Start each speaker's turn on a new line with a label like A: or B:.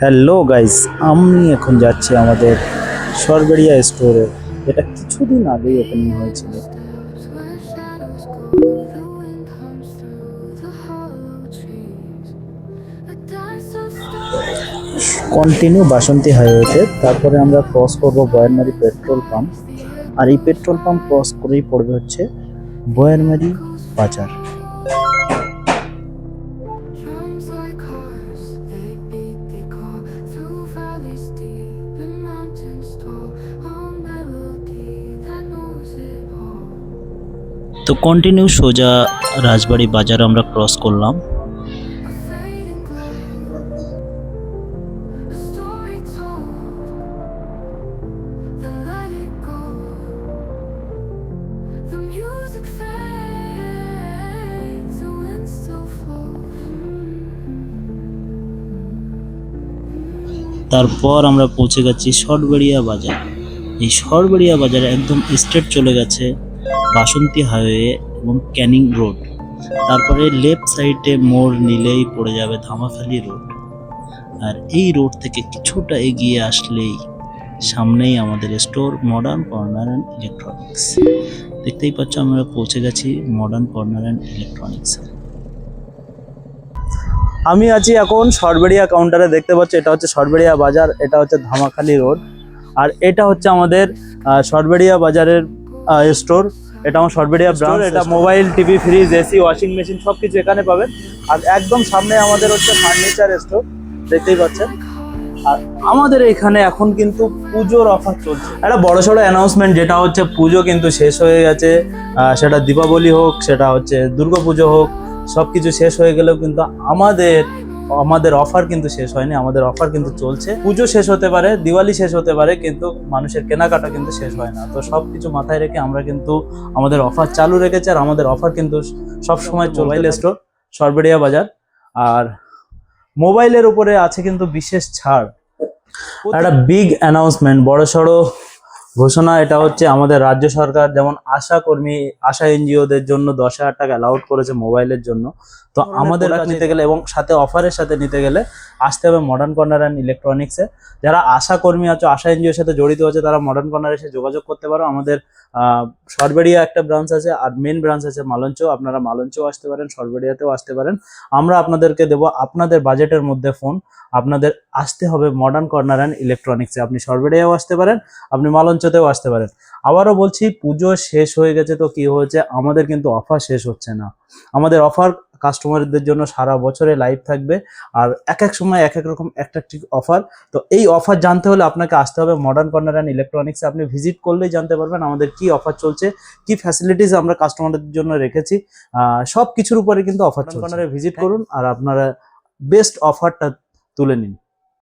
A: Hello guys আমি এখন যাচ্ছি আমাদের সরবেরিয়া স্টোরে এটা কিছুদিন আগেই ওপেনিং হয়েছিল। কন্টিনিউ বাসন্তী হাইওয়েতে তারপরে আমরা ক্রস করব বয়ারমারি পেট্রোল পাম্প আর এই পেট্রোল পাম্প ক্রস করেই পড়বে হচ্ছে বয়ারমারি বাজার। তো কন্টিনিউ সোজা রাজবাড়ি বাজার আমরা ক্রস করলাম. তারপর আমরা পৌঁছে গেছি শর্টবেড়িয়া বাজার এই শর্টবেড়িয়া বাজারে একদম স্ট্রেট চলে গেছে বাসন্তী হাইওয়ে এবং ক্যানিং রোড। তারপরে লেফট সাইডে মোড় নিলেই পড়ে যাবে ধামাখালি রোড। আর এই রোড থেকে কিছুটা এগিয়ে আসলেই সামনেই আমাদের store modern corner and electronics. দেখতেই পাচ্ছ আমরা পৌঁছে গেছি মডার্ন কর্নার অ্যান্ড ইলেকট্রনিক্সে আমি আছি এখন সরবেরিয়া কাউন্টারে দেখতে পাচ্ছি এটা হচ্ছে সরবেরিয়া বাজার, এটা হচ্ছে ধামাখালি রোড। আর এটা হচ্ছে আমাদের সরবেরিয়া বাজারের স্টোর এটা আমার সরবেরিয়া ব্রাঞ্চ এটা mobile TV fridge AC washing machine সব কিছু এখানে পাবেন। আর একদম সামনে আমাদের হচ্ছে ফার্নিচার স্টোর দেখতেই পাচ্ছেন। আর আমাদের এখানে এখন কিন্তু পুজোর অফার চলছে। একটা বড় সড়ো অ্যানাউন্সমেন্ট যেটা হচ্ছে পুজো কিন্তু শেষ হয়ে গেছে। সেটা দীপাবলি হোক সেটা হচ্ছে দুর্গাপুজো হোক সব কিছু শেষ হয়ে গেলেও কিন্তু আমাদের আমাদের অফার কিন্তু শেষ হয়নি আমাদের অফার কিন্তু চলছে। পুজো শেষ হতে পারে দিওয়ালি শেষ হতে পারে কিন্তু মানুষের কেনাকাটা কিন্তু শেষ হয় না। তো সব কিছু মাথায় রেখে আমরা কিন্তু আমাদের অফার চালু রেখেছি আর আমাদের অফার কিন্তু সব সময় মোবাইল স্টোর সরবেরিয়া বাজার। আর মোবাইলের উপরে আছে কিন্তু বিশেষ ছাড়। একটা বিগ অ্যানাউন্সমেন্ট বড় সড়ো ঘোষণা এটা হচ্ছে আমাদের রাজ্য সরকার যেমন আশা কর্মী আশা এনজিওদের জন্য দশ হাজার টাকা অ্যালাউড করেছে মোবাইলের জন্য। তো আমাদের নিতে গেলে এবং সাথে অফারের সাথে নিতে গেলে আসতে হবে মডার্ন কর্নার অ্যান্ড ইলেকট্রনিক্সে যারা আশা কর্মী আছে আশা এনজিওর সাথে জড়িত আছে তারা মডার্ন কর্নারে এসে যোগাযোগ করতে পারো। আমাদের সরবেরিয়া একটা ব্রাঞ্চ আছে আর মেন ব্রাঞ্চ আছে মালঞ্চ আপনারা মালঞ্চও আসতে পারেন সরবেরিয়াতেও আসতে পারেন। আমরা আপনাদেরকে দেবো আপনাদের বাজেটের মধ্যে ফোন আপনাদের আসতে হবে মডার্ন কর্নার অ্যান্ড ইলেকট্রনিক্সে আপনি সরবেরিয়াও আসতে পারেন আপনি মালঞ্চতেও আসতে পারেন। আবারও বলছি পুজো শেষ হয়ে গেছে তো কি হয়েছে? আমাদের কিন্তু অফার শেষ হচ্ছে না। আমাদের অফার কাস্টমারদের জন্য সারা বছরে লাইভ থাকবে। আর এক এক সময় এক এক রকম অ্যাট্রাকটিভ অফার তো এই অফার জানতে হলে আপনাকে আসতে হবে মডার্ন কর্নার অ্যান্ড ইলেকট্রনিক্সে আপনি ভিজিট করলেই জানতে পারবেন আমাদের কি অফার চলছে কি ফ্যাসিলিটিস আমরা কাস্টমারদের জন্য রেখেছি। আহ, সব কিছুর উপরে কিন্তু অফার কর্নারে ভিজিট করুন আর আপনারা বেস্ট অফারটা তুলে নিন।